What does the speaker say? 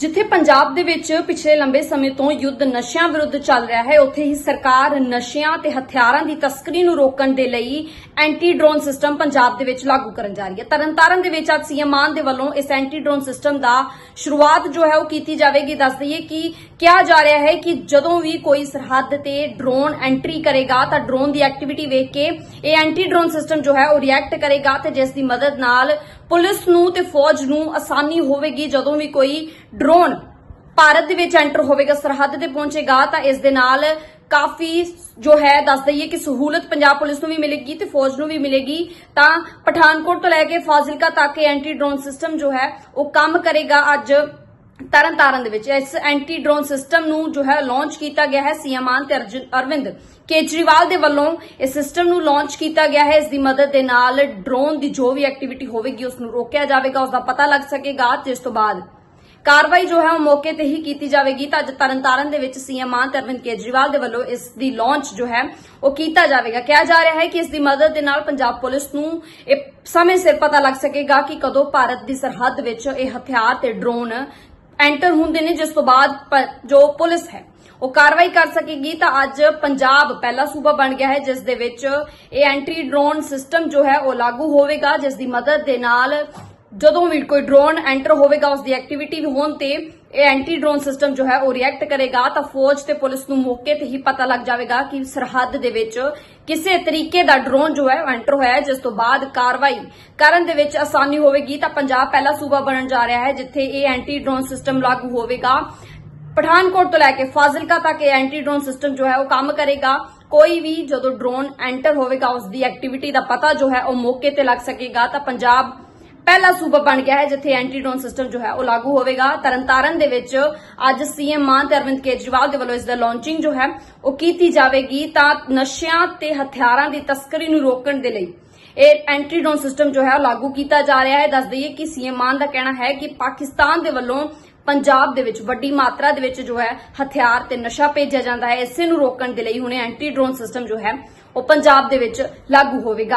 ਜਿੱਥੇ ਪੰਜਾਬ ਦੇ ਵਿੱਚ ਪਿਛਲੇ ਲੰਬੇ ਸਮੇਂ ਤੋਂ ਯੁੱਧ ਨਸ਼ਿਆਂ ਵਿਰੁੱਧ ਚੱਲ ਰਿਹਾ ਹੈ, ਉੱਥੇ ਹੀ ਸਰਕਾਰ ਨਸ਼ਿਆਂ ਤੇ ਹਥਿਆਰਾਂ ਦੀ ਤਸਕਰੀ ਨੂੰ ਰੋਕਣ ਦੇ ਲਈ ਐਂਟੀ ਡਰੋਨ ਸਿਸਟਮ ਪੰਜਾਬ ਦੇ ਵਿੱਚ ਲਾਗੂ ਕਰਨ ਜਾ ਰਹੀ ਹੈ। ਤਰਨਤਾਰਨ ਦੇ ਵਿੱਚ ਅੱਜ ਸੀਐਮ ਮਾਨ ਦੇ ਵੱਲੋਂ ਇਸ ਐਂਟੀ ਡਰੋਨ ਸਿਸਟਮ ਦਾ ਸ਼ੁਰੂਆਤ ਜੋ ਹੈ ਉਹ ਕੀਤੀ ਜਾਵੇਗੀ। ਦੱਸ ਦਈਏ ਕਿ ਕਿਹਾ ਜਾ ਰਿਹਾ ਹੈ ਕਿ ਜਦੋਂ ਵੀ ਕੋਈ ਸਰਹੱਦ ਤੇ ਡਰੋਨ ਐਂਟਰੀ ਕਰੇਗਾ ਤਾਂ ਡਰੋਨ ਦੀ ਐਕਟੀਵਿਟੀ ਵੇਖ ਕੇ ਇਹ ਐਂਟੀ ਡਰੋਨ ਸਿਸਟਮ ਜੋ ਹੈ ਉਹ ਰਿਐਕਟ ਕਰੇਗਾ ਤੇ ਜਿਸ ਦੀ ਮਦਦ ਨਾਲ ਪੁਲਿਸ ਨੂੰ ਤੇ ਫੌਜ ਨੂੰ ਆਸਾਨੀ ਹੋਵੇਗੀ ਜਦੋਂ ਵੀ ਕੋਈ ਡਰੋਨ ਭਾਰਤ ਦੇ ਵਿੱਚ ਐਂਟਰ ਹੋਵੇਗਾ। ਸਰਹੱਦ ਤੇ ਪਹੁੰਚੇਗਾ ਤਾਂ ਇਸ ਦੇ ਨਾਲ ਕਾਫੀ ਜੋ ਹੈ, ਦੱਸ ਦਈਏ ਕਿ ਸਹੂਲਤ ਪੰਜਾਬ ਪੁਲਿਸ ਨੂੰ ਵੀ ਮਿਲੇਗੀ ਤੇ ਫੌਜ ਨੂੰ ਵੀ ਮਿਲੇਗੀ। ਤਾਂ ਪਠਾਨਕੋਟ ਤੋਂ ਲੈ ਕੇ ਫਾਜ਼ਿਲਕਾ ਤੱਕ ਐਂਟੀ ਡਰੋਨ ਸਿਸਟਮ ਜੋ ਹੈ, ਉਹ ਕੰਮ ਕਰੇਗਾ ਅੱਜ। ਤਰਨਤਾਰਨ ਦੇ ਵਿੱਚ ਇਸ ਐਂਟੀ ਡਰੋਨ ਸਿਸਟਮ ਨੂੰ ਜੋ ਹੈ ਲਾਂਚ ਕੀਤਾ ਗਿਆ ਹੈ ਸੀਐਮ ਮਾਨ ਤੇ ਅਰਵਿੰਦ ਕੇਜਰੀਵਾਲ ਦੇ ਵੱਲੋਂ। ਇਸ ਸਿਸਟਮ ਨੂੰ ਲਾਂਚ ਕੀਤਾ ਗਿਆ ਹੈ। ਇਸ ਦੀ ਮਦਦ ਦੇ ਨਾਲ ਡਰੋਨ ਦੀ ਜੋ ਵੀ ਐਕਟੀਵਿਟੀ ਹੋਵੇਗੀ ਉਸ ਨੂੰ ਰੋਕਿਆ ਜਾਵੇਗਾ ਉਸ ਦਾ ਪਤਾ ਲੱਗ ਸਕੇਗਾ। ਤੇ ਤੋਂ ਬਾਅਦ ਕਾਰਵਾਈ ਜੋ ਹੈ ਉਹ ਮੌਕੇ ਤੇ ਹੀ ਕੀਤੀ ਜਾਵੇਗੀ। ਤਾਂ ਅੱਜ ਤਰਨਤਾਰਨ ਦੇ ਵਿੱਚ ਸੀਐਮ ਆਨ ਤੇ ਅਰਵਿੰਦ ਕੇਜਰੀਵਾਲ ਦੇ ਵੱਲੋਂ ਇਸ ਦੀ ਲਾਂਚ ਜੋ ਹੈ ਉਹ ਕੀਤਾ ਜਾਵੇਗਾ। ਕਿਹਾ ਜਾ ਰਿਹਾ ਹੈ ਕਿ ਇਸ ਦੀ ਮਦਦ ਦੇ ਨਾਲ ਪੰਜਾਬ ਪੁਲਿਸ ਨੂੰ ਇਹ ਸਮੇਂ ਸਿਰ ਪਤਾ ਲੱਗ ਸਕੇਗਾ ਕਿ ਕਦੋਂ ਭਾਰਤ ਦੀ ਸਰਹੱਦ ਵਿੱਚ ਇਹ ਹਥਿਆਰ ਤੇ ਡਰੋਨ ਐਂਟਰ ਹੁੰਦੇ ਨੇ ਜਿਸ ਤੋਂ ਬਾਅਦ ਪ- ਜੋ ਪੁਲਿਸ ਹੈ, ਉਹ ਕਾਰਵਾਈ ਕਰ ਸਕੇਗੀ ਤਾਂ ਅੱਜ ਪੰਜਾਬ ਪਹਿਲਾ ਸੂਬਾ ਬਣ ਗਿਆ ਹੈ, ਜਿਸ ਦੇ ਵਿੱਚ ਇਹ ਐਂਟੀ ਡਰੋਨ ਸਿਸਟਮ ਜੋ ਹੈ, ਉਹ ਲਾਗੂ ਹੋਵੇਗਾ, ਜਿਸ ਦੀ ਮਦਦ ਦੇ ਨਾਲ ਜਦੋਂ ਵੀ ਕੋਈ ਡਰੋਨ ਐਂਟਰ ਹੋਵੇਗਾ ਉਸ ਦੀ ਐਕਟੀਵਿਟੀ ਹੋਣ ਤੇ ਇਹ ਐਂਟੀ ਡਰੋਨ ਸਿਸਟਮ ਜੋ ਹੈ, ਉਹ ਰਿਐਕਟ ਕਰੇਗਾ ਤਾਂ ਫੌਜ ਤੇ ਪੁਲਿਸ ਨੂੰ ਮੌਕੇ ਤੇ ਹੀ ਪਤਾ ਲੱਗ ਜਾਵੇਗਾ ਕਿ ਸਰਹੱਦ ਦੇ ਵਿੱਚ ਕਿਸੇ ਤਰੀਕੇ ਦਾ ਡਰੋਨ ਜੋ ਹੈ ਉਹ ਐਂਟਰ ਹੋਇਆ ਹੈ, ਜਿਸ ਤੋਂ ਬਾਅਦ ਕਾਰਵਾਈ ਕਰਨ ਦੇ ਵਿੱਚ ਆਸਾਨੀ ਹੋਵੇਗੀ। ਤਾਂ ਪੰਜਾਬ ਪਹਿਲਾ ਸੂਬਾ ਬਣਨ ਜਾ ਰਿਹਾ ਹੈ, ਜਿੱਥੇ ਇਹ ਐਂਟੀ ਡਰੋਨ ਸਿਸਟਮ ਲਾਗੂ ਹੋਵੇਗਾ। ਪਠਾਨਕੋਟ ਤੋਂ ਲੈ ਕੇ ਫਾਜ਼ਿਲਕਾ ਤੱਕ ਇਹ ਐਂਟੀ ਡਰੋਨ ਸਿਸਟਮ ਜੋ ਹੈ ਉਹ ਕੰਮ ਕਰੇਗਾ। ਕੋਈ ਵੀ ਜਦੋਂ ਡਰੋਨ ਐਂਟਰ ਹੋਵੇਗਾ, ਉਸ ਦੀ ਐਕਟੀਵਿਟੀ ਦਾ ਪਤਾ ਜੋ ਹੈ ਉਹ ਮੌਕੇ ਤੇ ਲੱਗ ਸਕੇਗਾ। ਤਾਂ ਪੰਜਾਬ ਪਹਿਲਾ ਸੂਬਾ ਬਣ ਗਿਆ ਹੈ, ਜਿੱਥੇ ਐਂਟੀ ਡਰੋਨ ਸਿਸਟਮ ਜੋ ਹੈ ਉਹ ਲਾਗੂ ਹੋਵੇਗਾ। ਤਰਨਤਾਰਨ ਦੇ ਵਿੱਚ ਅੱਜ ਸੀਐਮ ਮਾਨ ਤੇ ਅਰਵਿੰਦ ਕੇਜਰੀਵਾਲ ਦੇ ਵੱਲੋਂ ਇਸ ਦਾ ਲਾਂਚਿੰਗ ਜੋ ਹੈ, ਉਹ ਕੀਤੀ ਜਾਵੇਗੀ ਤਾਂ ਨਸ਼ਿਆਂ ਤੇ ਹਥਿਆਰਾਂ ਦੀ ਤਸਕਰੀ ਨੂੰ ਰੋਕਣ ਦੇ ਲਈ ਇਹ ਐਂਟੀ ਡਰੋਨ ਸਿਸਟਮ ਜੋ ਹੈ ਉਹ ਲਾਗੂ ਕੀਤਾ ਜਾ ਰਿਹਾ ਹੈ। ਦੱਸ ਦਈਏ ਕਿ ਸੀਐਮ ਮਾਨ ਦਾ ਕਹਿਣਾ ਹੈ ਕਿ ਪਾਕਿਸਤਾਨ ਦੇ ਵੱਲੋਂ ਪੰਜਾਬ ਦੇ ਵਿੱਚ ਵੱਡੀ ਮਾਤਰਾ ਦੇ ਵਿੱਚ ਜੋ ਹੈ ਹਥਿਆਰ ਤੇ ਨਸ਼ਾ ਭੇਜਿਆ ਜਾਂਦਾ ਹੈ। ਇਸੇ ਨੂੰ ਰੋਕਣ ਦੇ ਲਈ ਹੁਣ ਐਂਟੀ ਡਰੋਨ ਸਿਸਟਮ ਜੋ ਹੈ, ਉਹ ਪੰਜਾਬ ਦੇ ਵਿੱਚ ਲਾਗੂ ਹੋਵੇਗਾ।